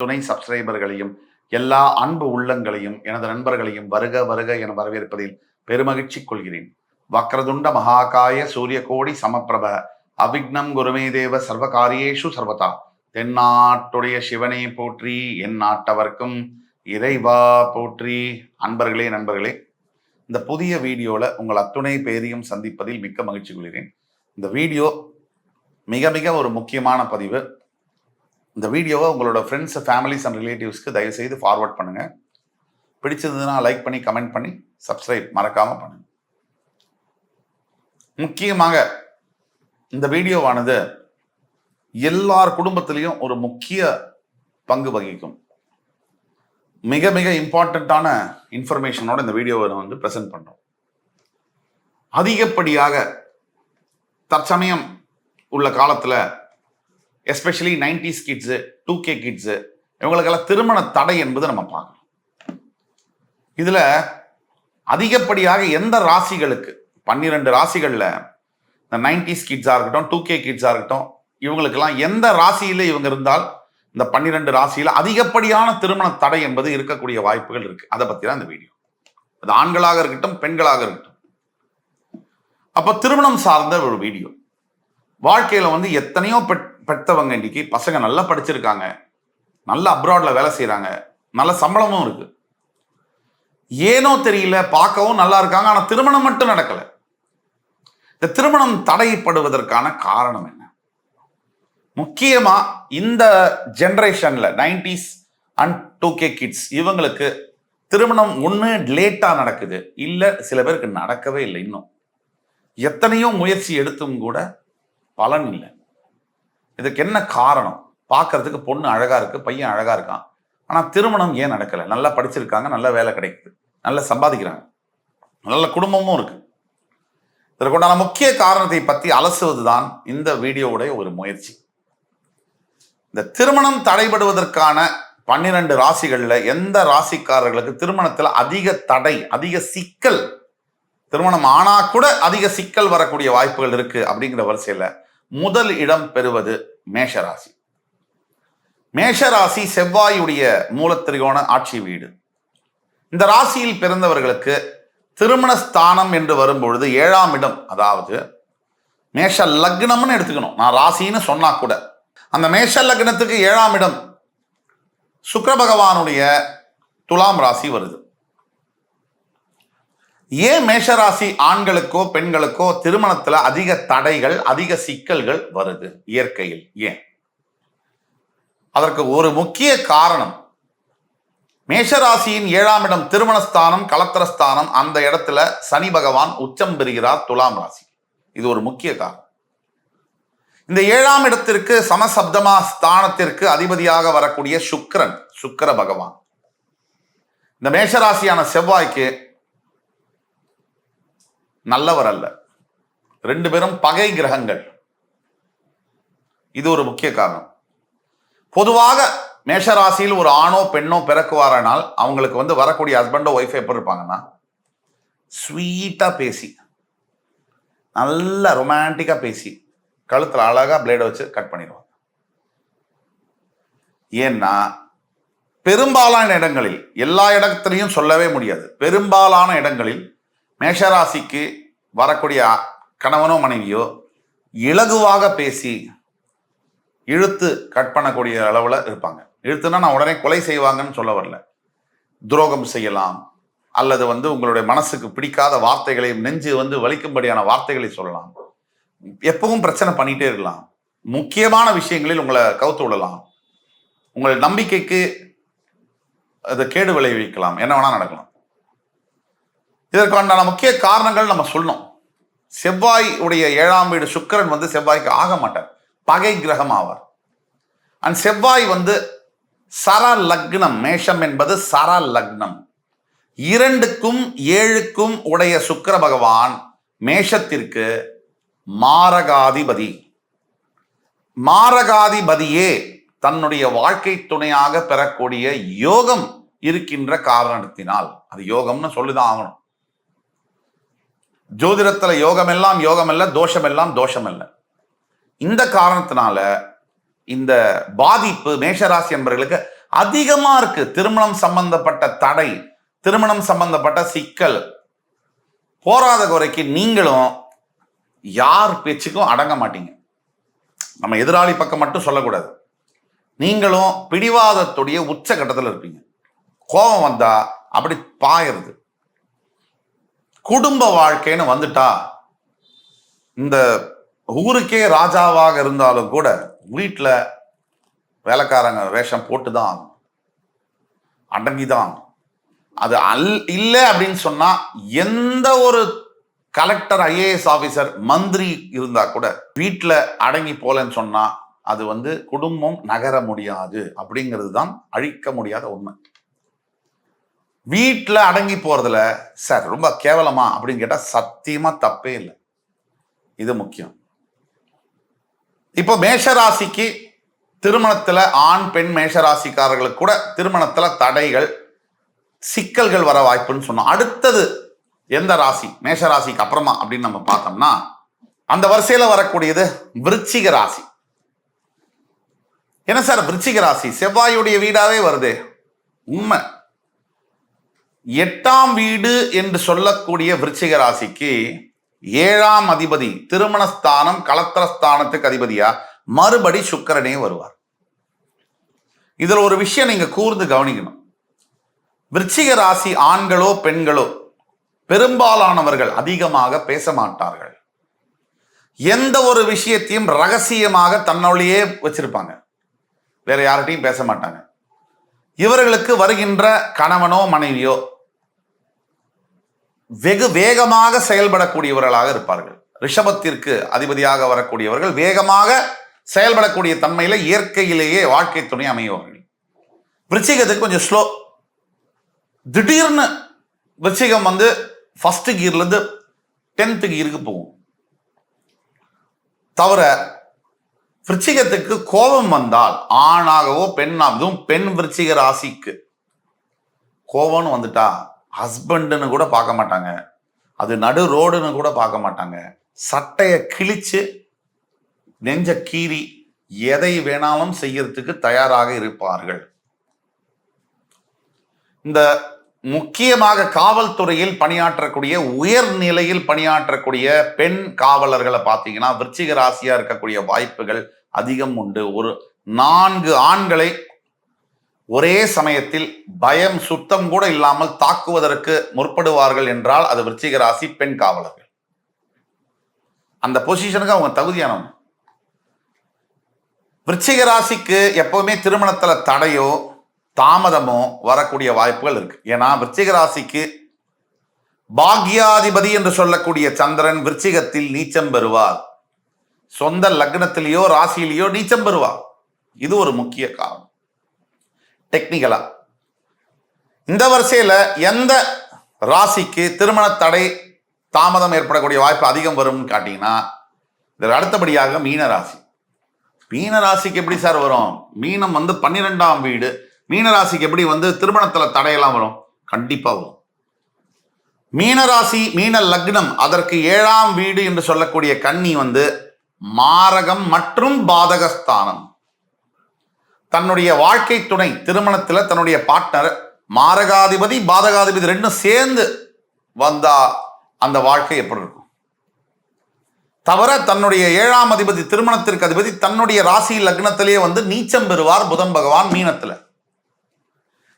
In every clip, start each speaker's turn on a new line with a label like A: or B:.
A: துணை சப்ஸ்கிரைபர்களையும் எல்லா அன்பு உள்ளங்களையும் எனது நண்பர்களையும் வருக வருக என வரவேற்பதில் பெருமகிழ்ச்சி கொள்கிறேன். வக்ரதுண்ட மகாகாய சூரிய கோடி சமப்பிரப அவிக்னம் குருமே தேவ சர்வகாரியேஷு சர்வதா. தென்னாட்டுடைய சிவனை போற்றி என் நாட்டவர்க்கும் இறைவா போற்றி. அன்பர்களே நண்பர்களே இந்த புதிய வீடியோவில் உங்கள் அத்துணை பேரையும் சந்திப்பதில் மிக்க மகிழ்ச்சி கொள்கிறேன். இந்த வீடியோ மிக மிக ஒரு முக்கியமான பதிவு. இந்த வீடியோவை உங்களோட ஃப்ரெண்ட்ஸ் ஃபேமிலிஸ் அண்ட் ரிலேட்டிவ்ஸ்க்கு தயவுசெய்து ஃபார்வர்ட் பண்ணுங்க. பிடிச்சதுன்னா லைக் பண்ணி கமெண்ட் பண்ணி சப்ஸ்கிரைப் மறக்காம பண்ணுங்க. முக்கியமாக இந்த வீடியோவானது எல்லார் குடும்பத்திலையும் ஒரு முக்கிய பங்கு வகிக்கும். மிக மிக இம்பார்ட்டண்ட்டான இன்ஃபர்மேஷனோட இந்த வீடியோவை நான் வந்து ப்ரெசென்ட் பண்ணுறோம் அதிகப்படியாக தற்சமயம் உள்ள காலத்தில் especially nineties kids two K kids இவங்களுக்கெல்லாம் திருமண தடை என்பது நம்ம பார்க்கணும். இதில் அதிகப்படியாக எந்த ராசிகளுக்கு பன்னிரெண்டு ராசிகளில் இந்த நைன்டிஸ் கிட்ஸாக இருக்கட்டும் டூ கே கிட்ஸாக இருக்கட்டும் இவங்களுக்கெல்லாம் எந்த ராசியில் இவங்க இருந்தால் இந்த பன்னிரெண்டு ராசியில் அதிகப்படியான திருமண தடை என்பது இருக்கக்கூடிய வாய்ப்புகள் இருக்கு. அதை பற்றி தான் இந்த வீடியோ. அது ஆண்களாக இருக்கட்டும் பெண்களாக இருக்கட்டும். அப்போ திருமணம் சார்ந்த ஒரு வீடியோ. வாழ்க்கையில வந்து எத்தனையோ பெட் பெற்றவங்க இன்னைக்கு பசங்க நல்லா படிச்சிருக்காங்க. நல்ல அப்ராடில் வேலை செய்கிறாங்க நல்ல சம்பளமும் இருக்கு. ஏனோ தெரியல பார்க்கவும் நல்லா இருக்காங்க. ஆனால் திருமணம் மட்டும் நடக்கலை. இந்த திருமணம் தடைப்படுவதற்கான காரணம் என்ன? முக்கியமாக இந்த ஜென்ரேஷனில் nineties and two K kids இவங்களுக்கு திருமணம் ஒன்று லேட்டாக நடக்குது. இல்லை சில பேருக்கு நடக்கவே இல்லை இன்னும். எத்தனையோ முயற்சி எடுத்தும் கூட பலன் இல்லை. இதுக்கு என்ன காரணம்? பார்க்கறதுக்கு பொண்ணு அழகா இருக்கு பையன் அழகா இருக்கான். ஆனால் திருமணம் ஏன் நடக்கலை? நல்லா படிச்சிருக்காங்க நல்ல வேலை கிடைக்குது. நல்லா சம்பாதிக்கிறாங்க. நல்ல குடும்பமும் இருக்கு. இதற்குண்டான முக்கிய காரணத்தை பற்றி அலசுவதுதான் இந்த வீடியோவுடைய ஒரு முயற்சி. இந்த திருமணம் தடைபடுவதற்கான பன்னிரண்டு ராசிகள்ல எந்த ராசிக்காரர்களுக்கு திருமணத்தில் அதிக தடை அதிக சிக்கல் திருமணம் ஆனா கூட அதிக சிக்கல் வரக்கூடிய வாய்ப்புகள் இருக்கு அப்படிங்கிற வரிசையில் முதல் இடம் பெறுவது மேஷராசி. மேஷராசி செவ்வாயுடைய மூலத்திரிகோண ஆட்சி வீடு. இந்த ராசியில் பிறந்தவர்களுக்கு திருமண ஸ்தானம் என்று வரும்பொழுது ஏழாம் இடம் அதாவது மேஷ லக்னம்னு எடுத்துக்கணும். நான் ராசின்னு சொன்னா கூட. அந்த மேஷ லக்னத்துக்கு ஏழாம் இடம் சுக்கர பகவானுடைய துலாம் ராசி வருது. ஏன் மேஷராசி ஆண்களுக்கோ பெண்களுக்கோ திருமணத்துல அதிக தடைகள் அதிக சிக்கல்கள் வருது இயற்கையில்? ஏன்? அதற்கு ஒரு முக்கிய காரணம் மேஷராசியின் ஏழாம் இடம் திருமணஸ்தானம் கலத்திரஸ்தானம் அந்த இடத்துல சனி பகவான் உச்சம் பெறுகிறார் துலாம் ராசி. இது ஒரு முக்கிய காரணம். இந்த ஏழாம் இடத்திற்கு சமசப்தமா ஸ்தானத்திற்கு அதிபதியாக வரக்கூடிய சுக்கிரன் சுக்கிர பகவான். இந்த மேஷராசியான செவ்வாய்க்கு நல்லவர் அல்ல. ரெண்டு பேரும் பகை கிரகங்கள். இது ஒரு முக்கிய காரணம். பொதுவாக மேஷராசியில் ஒரு ஆணோ பெண்ணோ பிறக்குவாரானால் அவங்களுக்கு வந்து வரக்கூடிய ஹஸ்பண்டோ ஒய்ஃபோ எப்படி இருப்பாங்கன்னா ஸ்வீட்டாக பேசி நல்ல ரொமான்டிக்காக பேசி கழுத்தில் அழகாக பிளேடை வச்சு கட் பண்ணிடுவாங்க. ஏன்னா பெரும்பாலான இடங்களில் எல்லா இடத்துலையும் சொல்லவே முடியாது. பெரும்பாலான இடங்களில் மேஷராசிக்கு வரக்கூடிய கணவனோ மனைவியோ இலகுவாக பேசி இழுத்து கட் பண்ணக்கூடிய அளவில் இருப்பாங்க. இழுத்துனா நான் உடனே கொலை செய்வாங்கன்னு சொல்ல வரல. துரோகம் செய்யலாம். அல்லது வந்து உங்களுடைய மனசுக்கு பிடிக்காத வார்த்தைகளை நெஞ்சு வந்து வலிக்கும்படியான வார்த்தைகளை சொல்லலாம். எப்பவும் பிரச்சனை பண்ணிட்டே இருக்கலாம். முக்கியமான விஷயங்களில் உங்களை கவுத்து விடலாம். உங்கள் நம்பிக்கைக்கு அது கேடு விளைவிக்கலாம். என்ன வேணால் நடக்கலாம். இதற்கான முக்கிய காரணங்கள் நம்ம சொல்லணும். செவ்வாய் உடைய ஏழாம் வீடு சுக்கிரன் வந்து செவ்வாய்க்கு ஆக மாட்டார். பகை கிரகம் ஆவார். அண்ட் செவ்வாய் வந்து சர லக்னம் மேஷம் என்பது சர லக்னம். இரண்டுக்கும் ஏழுக்கும் உடைய சுக்கர பகவான் மேஷத்திற்கு மாரகாதிபதி. மாரகாதிபதியே தன்னுடைய வாழ்க்கை துணையாக பெறக்கூடிய யோகம் இருக்கின்ற காரணத்தினால். அது யோகம்னு சொல்லிதான் ஆகணும். ஜோதிடத்தில் யோகம் எல்லாம் யோகம் அல்ல தோஷம் எல்லாம் தோஷம் அல்ல இந்த காரணத்தினால இந்த பாதிப்பு மேஷராசி என்பவர்களுக்கு அதிகமாக இருக்கு. திருமணம் சம்பந்தப்பட்ட தடை திருமணம் சம்பந்தப்பட்ட சிக்கல். போராத குறைக்கு நீங்களும் யார் பேச்சுக்கும் அடங்க மாட்டீங்க. நம்ம எதிராளி பக்கம் மட்டும் சொல்லக்கூடாது. நீங்களும் பிடிவாதத்துடைய உச்சகட்டத்தில் இருப்பீங்க. கோபம் வந்தா அப்படி பாயிருது குடும்ப வாழ்க்கைன்னு வந்துட்டா இந்த ஊருக்கே ராஜாவாக இருந்தாலும் கூட வீட்டில் வேலைக்காரங்க வேஷம் போட்டு தான் அடங்கி தான் அது அல் இல்லை அப்படின்னு சொன்னா எந்த ஒரு கலெக்டர் ஐஏஎஸ் ஆபீசர் மந்திரி இருந்தா கூட வீட்டில் அடங்கி போலன்னு சொன்னா அது வந்து குடும்பம் நகர முடியாது அப்படிங்கிறது தான் அழிக்க முடியாத உண்மை. வீட்டில் அடங்கி போகிறதுல சார் ரொம்ப கேவலமா? அப்படின்னு கேட்டால் சத்தியமாக தப்பே இல்லை. இது முக்கியம். இப்போ மேஷராசிக்கு திருமணத்தில் ஆண் பெண் மேஷராசிக்காரர்களுக்கு கூட திருமணத்தில் தடைகள் சிக்கல்கள் வர வாய்ப்புன்னு சொன்னோம். அடுத்தது எந்த ராசி? மேஷ ராசிக்கு அப்புறமா அப்படின்னு நம்ம பார்த்தோம்னா அந்த வரிசையில் வரக்கூடியது விருச்சிக ராசி. என்ன சார்? விருச்சிக ராசி. செவ்வாயுடைய வீடாவே வருதே. உண்மை. எட்டாம் வீடு என்று சொல்லக்கூடிய விருச்சிக ராசிக்கு ஏழாம் அதிபதி திருமணஸ்தானம் கலத்திரஸ்தானத்துக்கு அதிபதியா? மறுபடி சுக்கரனே வருவார். இதுல ஒரு விஷயம் நீங்க கூர்ந்து கவனிக்கணும். விருச்சிக ராசி ஆண்களோ பெண்களோ பெரும்பாலானவர்கள் அதிகமாக பேச மாட்டார்கள். எந்த ஒரு விஷயத்தையும் ரகசியமாக தன்னுள்ளேயே வச்சிருப்பாங்க. வேற யார்கிட்டையும் பேச மாட்டாங்க. இவர்களுக்கு வருகின்ற கணவனோ மனைவியோ வெகு வேகமாக செயல்படக்கூடியவர்களாக இருப்பார்கள். ரிஷபத்திற்கு அதிபதியாக வரக்கூடியவர்கள் வேகமாக செயல்படக்கூடிய தன்மையில இயற்கையிலேயே வாழ்க்கை துணை அமைவார்கள். விருச்சிகத்துக்கு கொஞ்சம் ஸ்லோ. திடீர்னு விருச்சிகம் வந்து ஃபர்ஸ்ட் கியர்ல இருந்து டென்த் கியருக்கு போகும். தவிர விருச்சிகத்துக்கு கோபம் வந்தால் ஆணாகவோ பெண்ணாகவும் பெண் விருச்சிக ராசிக்கு கோபம்னு வந்துட்டா ஹஸ்பண்டுன்னு கூட பார்க்க மாட்டாங்க. அது நடு ரோடுன்னு கூட பார்க்க மாட்டாங்க. சட்டையை கிழிச்சு நெஞ்ச கீறி எதை வேணாலும் செய்யறதுக்கு தயாராக இருப்பார்கள். இந்த முக்கியமாக காவல்துறையில் பணியாற்றக்கூடிய உயர் நிலையில் பணியாற்றக்கூடிய பெண் காவலர்களை பார்த்தீங்கன்னா விருச்சிக ராசியா இருக்கக்கூடிய வாய்ப்புகள் அதிகம் உண்டு. ஒரு நான்கு ஆண்களை ஒரே சமயத்தில் பயம் சுத்தம் கூட இல்லாமல் தாக்குவதற்கு முற்படுவார்கள் என்றால் அது விருச்சிக ராசி பெண் காவலர்கள். அந்த பொசிஷனுக்கு அவங்க தகுதியானவங்க. விருச்சிக ராசிக்கு எப்பவுமே திருமணத்துல தடையோ தாமதமோ வரக்கூடிய வாய்ப்புகள் இருக்கு. ஏன்னா விருச்சிக ராசிக்கு பாக்யாதிபதி என்று சொல்லக்கூடிய சந்திரன் விருச்சிகத்தில் நீச்சம் பெறுவார். சொந்த லக்னத்திலேயோ ராசியிலேயோ நீச்சம் பெறுவார். இது ஒரு முக்கிய காரணம். டெக்னிக்கலா இந்த வரிசையில் எந்த ராசிக்கு திருமண தடை தாமதம் ஏற்படக்கூடிய வாய்ப்பு அதிகம் வரும்னு காட்டிங்கன்னா இதற்கு அடுத்தபடியாக மீன ராசி. மீன ராசிக்கு எப்படி சார் வரும்? மீனம் வந்து பன்னிரெண்டாம் வீடு. மீன ராசிக்கு எப்படி வந்து திருமணத்தில் தடையெல்லாம் வரும்? கண்டிப்பாக வரும். மீனராசி மீன லக்னம் அதற்கு ஏழாம் வீடு என்று சொல்லக்கூடிய கன்னி வந்து மாரகம் மற்றும் பாதகஸ்தானம். தன்னுடைய வாழ்க்கை துணை திருமணத்தில் தன்னுடைய பார்ட்னர் மாரகாதிபதி பாதகாதிபதி ரெண்டும் சேர்ந்து வந்தா அந்த வாழ்க்கை எப்படி இருக்கும்? தவிர தன்னுடைய ஏழாம் அதிபதி திருமணத்திற்கு அதிபதி தன்னுடைய ராசி லக்னத்திலேயே வந்து நீச்சம் பெறுவார் புதன் பகவான் மீனத்தில்.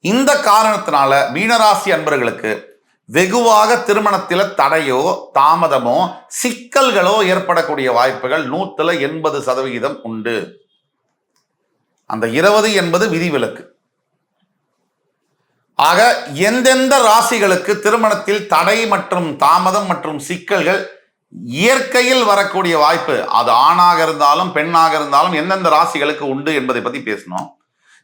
A: இந்த காரணத்தினால மீனராசி அன்பர்களுக்கு வெகுவாக திருமணத்தில் தடையோ தாமதமோ சிக்கல்களோ ஏற்படக்கூடிய வாய்ப்புகள் நூற்றில் எண்பது சதவிகிதம் உண்டு. அந்த இருபது என்பது விதிவிலக்கு. ஆக எந்தெந்த ராசிகளுக்கு திருமணத்தில் தடை மற்றும் தாமதம் மற்றும் சிக்கல்கள் இயற்கையில் வரக்கூடிய வாய்ப்பு அது ஆணாக இருந்தாலும் பெண்ணாக இருந்தாலும் எந்தெந்த ராசிகளுக்கு உண்டு என்பதை பத்தி பேசணும்.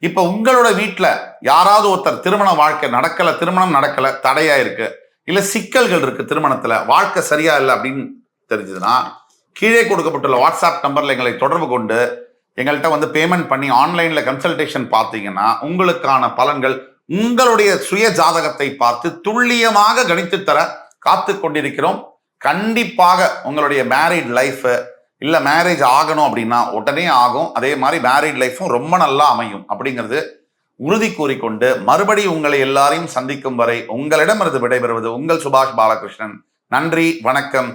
A: இப்ப உங்களோட வீட்டில் யாராவது ஒருத்தர் திருமண வாழ்க்கை நடக்கல திருமணம் நடக்கல தடையா இருக்கு இல்ல சிக்கல்கள் இருக்கு திருமணத்துல வாழ்க்கை சரியா இல்லை அப்படின்னு தெரிஞ்சதுன்னா கீழே கொடுக்கப்பட்டுள்ள வாட்ஸ்அப் நம்பர்ல எங்களை தொடர்பு கொண்டு எங்கள்கிட்ட வந்து பேமெண்ட் பண்ணி ஆன்லைன்ல கன்சல்டேஷன் பார்த்தீங்கன்னா உங்களுக்கான பலன்கள் உங்களுடைய சுய ஜாதகத்தை பார்த்து துல்லியமாக கணித்து தர காத்து கொண்டிருக்கிறோம். கண்டிப்பாக உங்களுடைய மேரிட் லைஃப் இல்ல மேரேஜ் ஆகணும் அப்படின்னா உடனே ஆகும். அதே மாதிரி மேரிட் லைஃப்பும் ரொம்ப நல்லா அமையும் அப்படிங்கிறது உறுதி கூறிக்கொண்டு மறுபடி உங்களை எல்லாரையும் சந்திக்கும் வரை உங்களிடமிருந்து விடைபெறுவது உங்கள் சுபாஷ் பாலகிருஷ்ணன். நன்றி வணக்கம்.